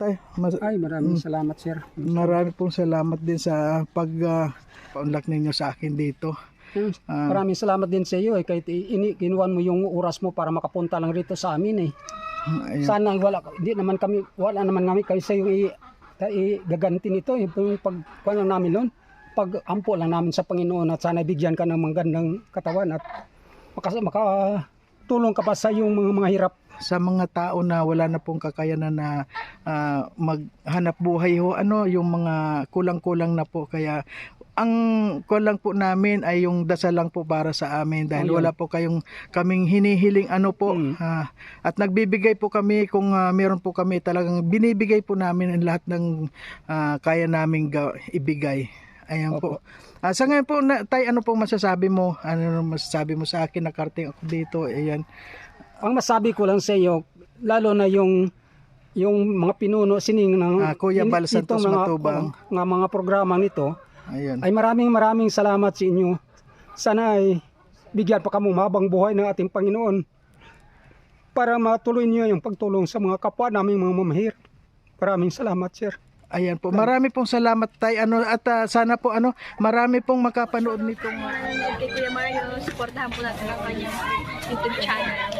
Tay, mas, Ay, maraming salamat, sir. marami pong salamat din sa pag uh, paunlak ninyo sa akin dito. Hmm, Ah. Maraming salamat din sa iyo eh, kahit ini, kinuhan mo yung oras mo para makapunta lang rito sa amin eh. Ayan. Sana wala, hindi naman kami, wala naman kami kayo sa yung i, gaganti nito, yung yung pag, ano namin nun, pag ampo lang namin sa Panginoon at sana bigyan ka ng magandang katawan at makas, makatulong ka pa sa yung mga, mga hirap. Sa mga tao na wala na pong kakayanan na ah, maghanap buhay ho ano yung mga kulang-kulang na po? Kaya ang kulang po namin ay yung dasal lang po para sa amin dahil Oh, yun. wala po kayong kaming hinihiling ano po Mm. ah, at nagbibigay po kami kung ah, meron po kami talagang binibigay po namin ang lahat ng ah, kaya naming ga- ibigay. Ayan po. Ah, sa ngayon po na, tay ano pong masasabi mo? Ano masasabi mo sa akin? Nakarating ako dito ayan Ang masabi ko lang sa iyo, lalo na yung yung mga pinuno sining ng Ah, Kuya Bal Santos mga, Matubang. oh, nga mga programa nito ayun ay maraming maraming salamat sa inyo. Sana ay bigyan pa kamo mabang buhay ng ating Panginoon para matuloy niyo yung pagtulong sa mga kapwa naming mga mamahir. Maraming salamat, sir. Ayan po. Marami pong salamat tay ano at ah, sana po ano marami pong makapanood nitong kay Kuya Mario, supportahan po natin ang kanyang YouTube channel.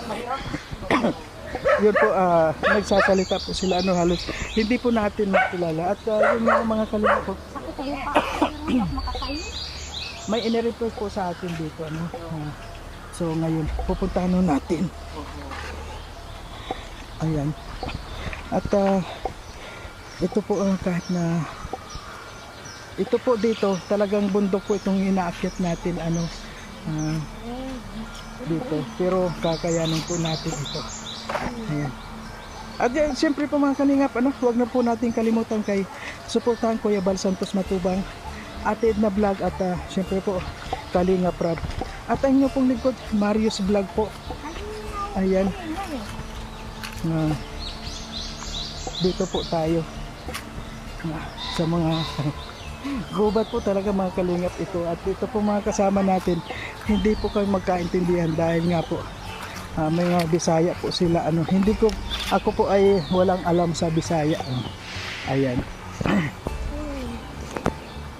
Yun po, ah, nagsasalita po sila ano halos hindi po natin makilala at ah, yun yung mga kalina po. May inirequest po sa atin dito ano. Ah, so ngayon pupuntahan natin. Ayan. At ah, ito po ah, kahit na ito po dito talagang bundok po itong inaakyat natin ano ah, dito pero kakayanin po natin ito. Ayan. At yan, siyempre po mga kalingap, ano, huwag na po natin kalimutan kay suportahan Kuya Bal Santos Matubang, Ate Edna Vlog at ah, siyempre po Kalingap Rab. At ang inyo pong lingkod, Marius Vlog po. Ayan. Na dito po tayo ah, sa mga gubat po talaga mga kalingap ito. At ito po mga kasama natin hindi po kayo magkaintindihan dahil nga po Ah, may mga Bisaya po sila. Ano hindi ko ako po ay walang alam sa Bisaya. Ano. ayan.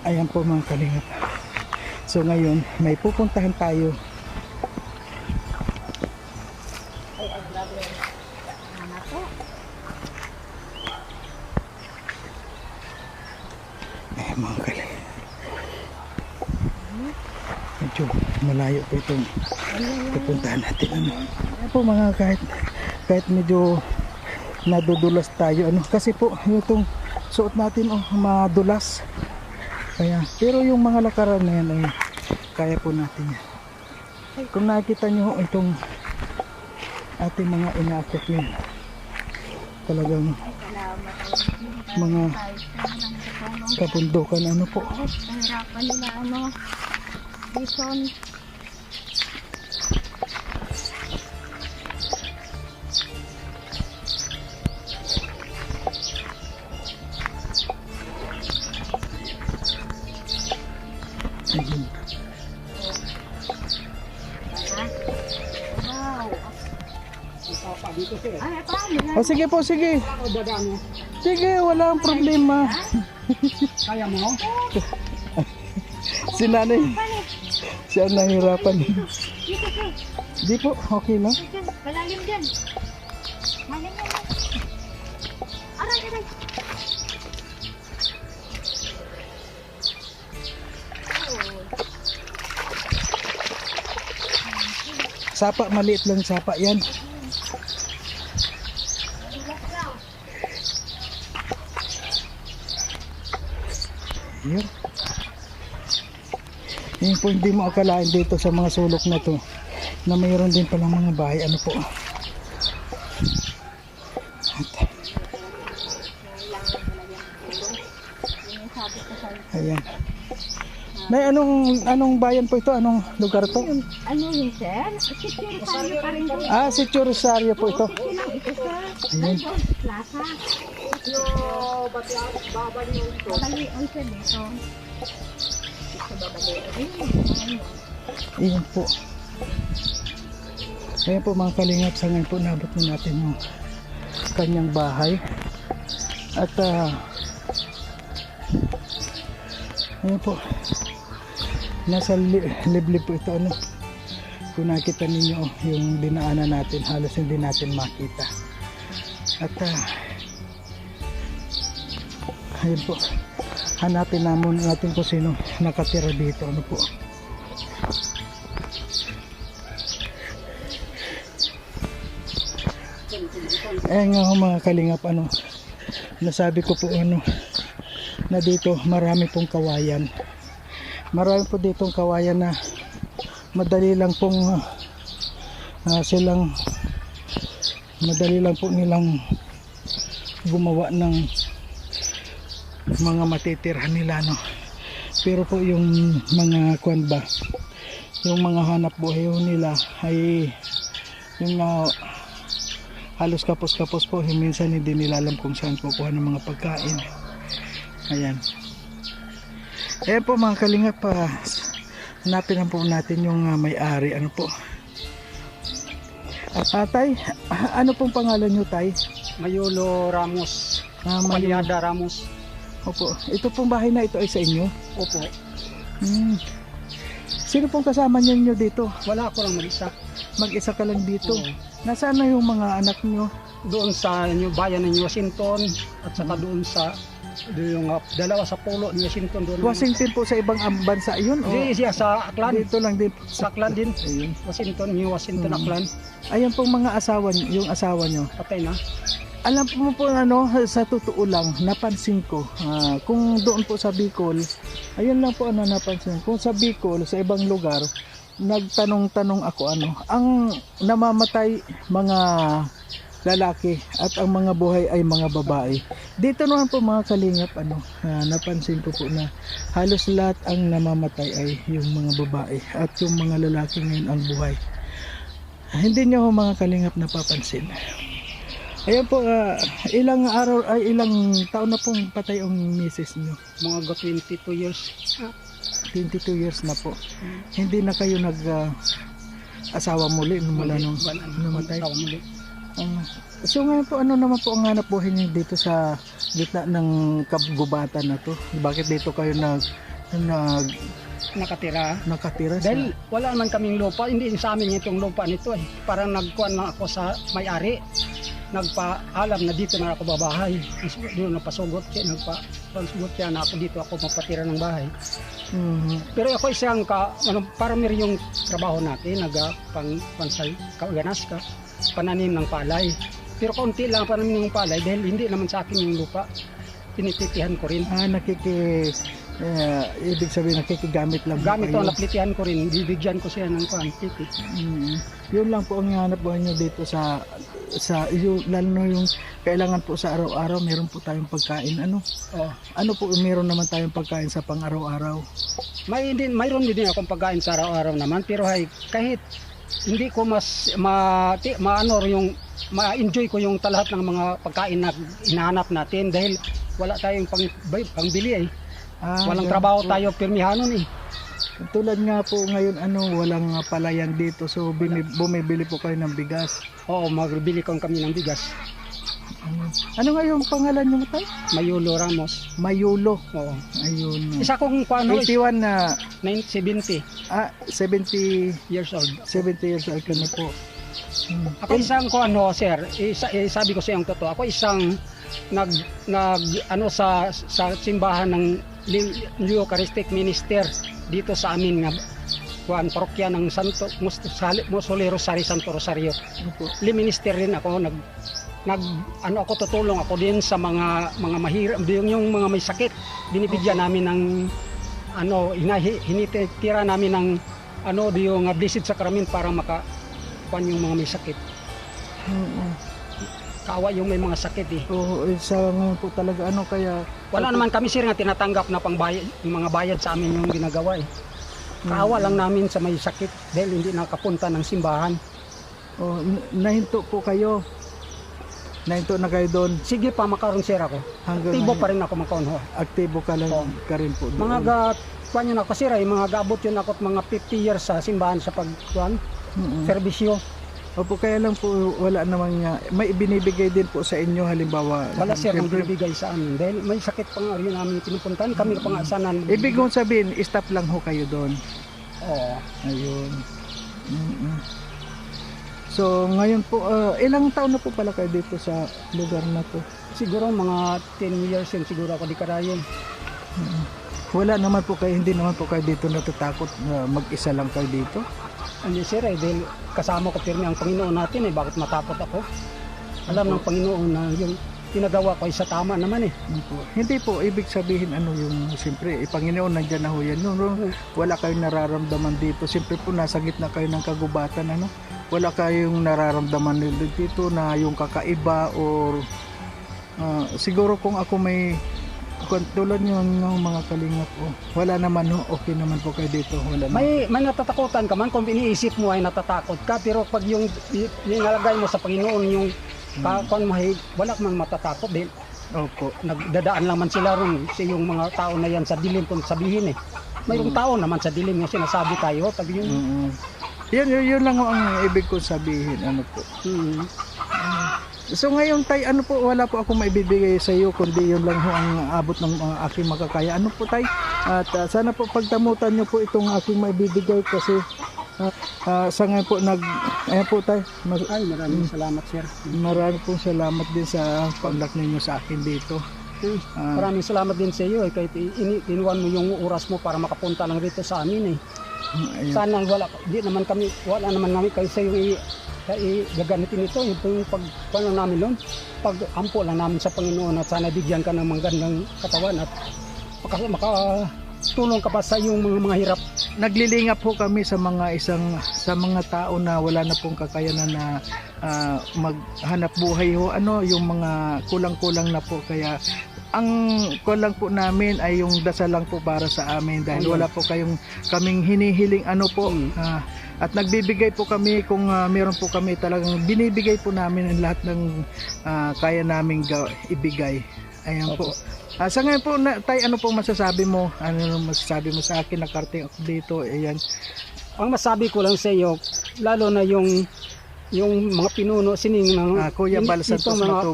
Ayan po mga kalingap. So ngayon may pupuntahan tayo ayan mga kalingap medyo malayo po itong pupuntahan natin ano. Po mga kahit kahit medyo nadudulas tayo ano. Kasi po yung suot natin oh madulas. Kaya pero yung mga lakaran na yan ay kaya po natin yan. Kung nakikita nyo itong ating mga inaakit yan talagang mga kabundukan ano po Nahirapan nila ano, bison. Oh, sige po sige sige walang problema Kaya mo? si nanay siya ang nahirapan Dito, sir. di po okay lang Dyan, malalim dyan. Malalim yan. Aray, aray. Sapa, maliit lang sapa yan. yun yun po hindi mo akalain dito sa mga sulok na to na mayroon din palang mga bahay ano po at ayan may anong anong bayan po ito? Anong lugar to? Ano yun, sir? Si Churisario pa rin po. Ah, si Churisario po ito. Ayan. Nandun, plaza. Yung baba niyo ito. Babali, ang sir, dito. Ito, babali. Ayun, Ayan po. Ayan po mga kalingap, sa ngayon po nabot na natin yung kanyang bahay. At ah ayan po. Nasa li- liblib po ito ano. Kung nakita ninyo yung dinaanan natin, halos hindi natin makita. At ah ayun po. Hanapin naman natin kung sino nakatira dito. Ano po. Eh nga ho mga kalingap ano, nasabi ko po ano, na dito marami pong kawayan. Marami po ditong kawayan na madali lang pong ah, silang madali lang po nilang gumawa ng mga matitirhan nila no. Pero po yung mga kwan ba, yung mga hanap buhay nila ay yung mga halos kapos-kapos po. Eh, minsan hindi nila alam kung saan kukuha ng mga pagkain. Ayan. Ayan po mga kalingap pa hanapin lang po natin yung ah, may-ari. Ano po? At ah, tay ano pong pangalan nyo tay? Mayulo Ramos, Ah, may- Paliada Ramos. opo. Ito pong bahay na ito ay sa inyo? Opo. hmm. sino pong kasama niyo dito? Wala ako lang mag-isa. mag-isa ka lang dito. Oo. nasaan na yung mga anak nyo Doon sa yung bayan ng Washington at saka doon sa yung uh, dalawa sa pulo ni Washington doon. Washington po sa ibang bansa yun o Di siya sa Aklan. dito lang din Sa Aklan din. Ayun. Washington, New Washington, Mm. Aklan. Ayan pong mga asawa yung asawa nyo. Patay na. Alam po mo po ano, sa totoo lang, napansin ko, ah, kung doon po sa Bicol, ayun lang po ano napansin, kung sa Bicol, sa ibang lugar, nagtanong-tanong ako ano, ang namamatay mga lalaki at ang mga buhay ay mga babae. Dito naman po mga kalingap ano, ah, napansin ko po na halos lahat ang namamatay ay yung mga babae at yung mga lalaki ngayon ang buhay. Hindi niyo ho mga kalingap napapansin. Ayan po, ah, ilang araw ay ilang taon na pong patay ang misis niyo. Mga go 22 years. 22 years na po. Hindi na kayo nag ah, asawa muli nung mula nung namatay. Asawa muli. Ah, so ngayon po ano naman po ang hanap buhay niyo dito sa gitna ng kabugubatan na to? Bakit dito kayo nag nag Nakatira. nakatira sa Dahil wala naman kaming lupa, hindi sa amin itong lupa nito eh. Parang nagkuhan lang ako sa may-ari. Nagpaalam na dito na ako babahay. Doon napasugot siya, nagpa-sugot siya na ako dito ako mapatira ng bahay. Mhm. Pero ako isang ka, ano, para meron yung trabaho natin, naga pang pansay, kauganas ka, pananim ng palay. Pero kaunti lang ang pananim ng palay dahil hindi naman sa akin yung lupa. Tinititihan ko rin. Ah, nakiki eh, ibig sabihin nakikigamit lang Gamit ko, naplitihan ko rin, bibigyan ko siya ng quantity. Mm. Yun lang po ang hanap buhay nyo dito sa sa yung, lalo na yung kailangan po sa araw-araw meron po tayong pagkain ano Oh. ano po meron naman tayong pagkain sa pang araw-araw May din mayroon din akong pagkain sa araw-araw naman pero hay kahit hindi ko mas ma, ti, maano yung ma-enjoy ko yung lahat ng mga pagkain na hinahanap natin dahil wala tayong pang, bay- pangbili eh. ah, Walang ganun trabaho po. tayo pirmihanon eh. tulad nga po ngayon ano walang palayan dito so bumi, bumibili po kayo ng bigas Oo, magbili kami ng bigas. Ano, nga yung pangalan nyo tayo? Mayulo Ramos. Mayulo Oo. ayun Isa kong ano, is 81 na 970 ah 70 years old. 70 years old ka na po Hmm. Ako isang ko ano sir, isa, eh, sabi ko sa yung totoo, ako isang nag nag ano sa sa simbahan ng Li- Eucharistic Minister dito sa amin nga kuan parokya ng Santo Musoli Rosario Santo Rosario. Ano po? Li minister rin ako nag nag ano ako tutulong ako din sa mga mga mahirap yung, yung mga may sakit binibigyan namin ng ano hinahi, hinitira namin ng ano yung uh, blessed sacrament para maka kuan yung mga may sakit Mm, mm. Kawa yung may mga sakit eh. Oo, eh, sa ngayon po talaga ano kaya Wala naman kami sir nga tinatanggap na pangbayad, yung mga bayad sa amin yung ginagawa eh. Kaawa lang namin sa may sakit dahil hindi nakapunta ng simbahan. oh, nahinto po kayo. Nahinto na kayo doon Sige pa makaroon sir ako. hanggang Aktibo ngayon. pa rin ako makaroon ho. aktibo ka lang Oo. ka rin po doon. Mga ga, kuan yun ako sir ay mga gaabot yun ako at mga 50 years sa simbahan sa pagkuan, Mm-mm. serbisyo. Opo, kaya lang po wala naman nga may ibinibigay din po sa inyo halimbawa. Wala sir ang binibigay sa amin dahil may sakit pa nga rin namin pinupuntahan. Kami pa nga sana. Ibig kong sabihin, stop lang ho kayo doon. Oo. Ayun. Mm-mm. So, ngayon po, ah, ilang taon na po pala kayo dito sa lugar na to? Siguro mga 10 years yun siguro ako di karayon. Wala naman po kayo, hindi naman po kayo dito natatakot na mag-isa lang kayo dito? Ano sir eh, dahil kasama ko pirmi ang Panginoon natin eh, bakit matakot ako? Alam ng Panginoon na yung ginagawa ko ay sa tama naman eh. Po? Hindi po, ibig sabihin ano yung, siyempre, eh, Panginoon, nandyan na ho yan. No, no, wala kayong nararamdaman dito. Siyempre po, nasa gitna kayo ng kagubatan, ano? Wala kayong nararamdaman nila dito na yung kakaiba or ah, siguro kung ako may tulad nyo ng mga kalingap oh, wala naman ho, okay naman po kayo dito. Wala naman. May, may natatakutan ka man kung iniisip mo ay natatakot ka, pero pag yung inalagay mo sa Panginoon yung ka, kung mahi, wala kang matatakot dahil Opo. nagdadaan lang man sila ron sa yung mga tao na yan sa dilim kung sabihin eh. Mayroong tao naman sa dilim yung sinasabi tayo, pag yung Mm-mm. Yun, yun, yun lang ang ibig kong sabihin. Ano po. hmm, So ngayon tay, ano po, wala po ako maibibigay sa iyo kundi yun lang ho ang abot ng uh, aking makakaya. Ano po tay? At uh, sana po pagtamutan niyo po itong aking maibibigay kasi uh, uh, sa ngayon po nag ayan po tay. Mar- ay maraming salamat sir. marami pong salamat din sa paglak ninyo sa akin dito. Hmm, Ah. Maraming salamat din sa iyo eh, kahit ini, inuwan mo yung oras mo para makapunta lang rito sa amin eh. Ayun. Sana wala, di naman kami, wala naman kami kayo sa yung i, i, gagamitin ito, yung, pag, lang namin nun, pag ampo lang namin sa Panginoon at sana bigyan ka ng magandang katawan at maka, makatulong ka pa sa yung mga, mga hirap. Naglilingap po kami sa mga isang sa mga tao na wala na pong kakayanan na ah, maghanap buhay ho ano yung mga kulang-kulang na po kaya ang kulang po namin ay yung dasal lang po para sa amin dahil Ayun. wala po kayong kaming hinihiling ano po Mm. ah, at nagbibigay po kami kung ah, meron po kami talagang binibigay po namin ang lahat ng ah, kaya naming ga- ibigay ayan po Ah, sa ngayon po, na, tay, ano pong masasabi mo? Ano masasabi mo sa akin? Nakarating ako dito. Ayan. Ang masabi ko lang sa iyo, lalo na yung yung mga pinuno sining ng Ah, Kuya Bal itong mga,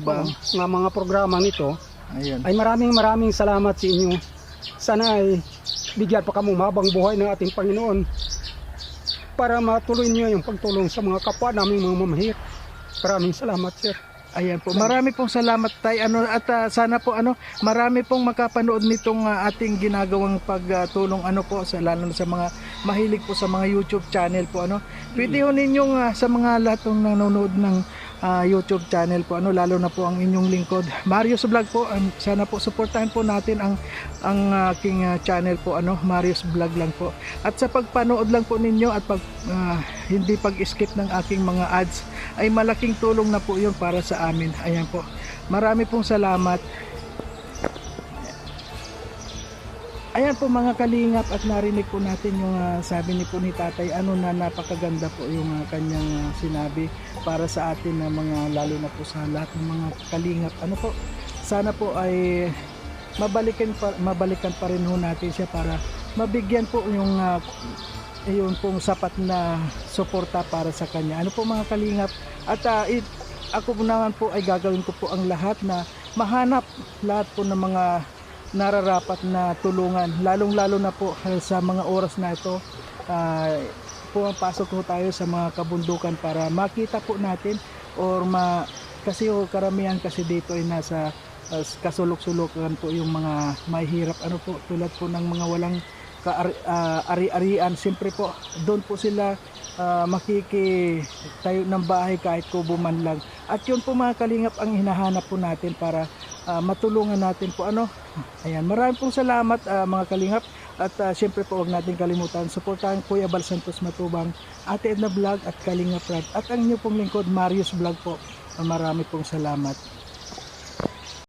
mga, mga programa nito Ayan. ay maraming maraming salamat sa inyo. Sana ay bigyan pa kamo mabang buhay ng ating Panginoon para matuloy niyo yung pagtulong sa mga kapwa naming mga mamahir. Maraming salamat, sir. Ayan po. Marami pong salamat tay. Ano at ah, sana po ano, marami pong makapanood nitong ah, ating ginagawang pagtulong ano po sa lalo na sa mga mahilig po sa mga YouTube channel po ano. Pwede ho ninyong ah, sa mga lahat ng nanonood ng ah, YouTube channel po ano lalo na po ang inyong lingkod Marius Vlog po um, sana po suportahan po natin ang ang aking ah, channel po ano Marius Vlog lang po at sa pagpanood lang po ninyo at pag ah, hindi pag-skip ng aking mga ads ay malaking tulong na po yun para sa amin. Ayan po. Marami pong salamat. Ayan po mga kalingap at narinig po natin yung ah, sabi ni po ni tatay ano na napakaganda po yung ah, kanyang ah, sinabi para sa atin na mga lalo na po sa lahat ng mga kalingap ano po sana po ay mabalikan pa, mabalikan pa rin ho natin siya para mabigyan po yung ah, yun pong sapat na suporta para sa kanya. Ano po mga kalingap? At ah, it, ako po naman po ay gagawin ko po ang lahat na mahanap lahat po ng mga nararapat na tulungan. Lalong-lalo na po sa mga oras na ito. ah, pumapasok po tayo sa mga kabundukan para makita po natin or ma kasi oh, karamihan kasi dito ay nasa uh, kasulok-sulukan po yung mga mahihirap ano po tulad po ng mga walang kaari-arian siyempre po doon po sila ah, makiki tayo ng bahay kahit kubo man lang at yun po mga kalingap ang hinahanap po natin para ah, matulungan natin po. Ano? Ayan maraming pong salamat ah, mga kalingap. At ah, siyempre po huwag natin kalimutan suportahan Kuya Bal Santos Matubang Ate Edna Vlog at Kalingap Rad. At ang inyo pong lingkod Marius Vlog po. Marami pong salamat.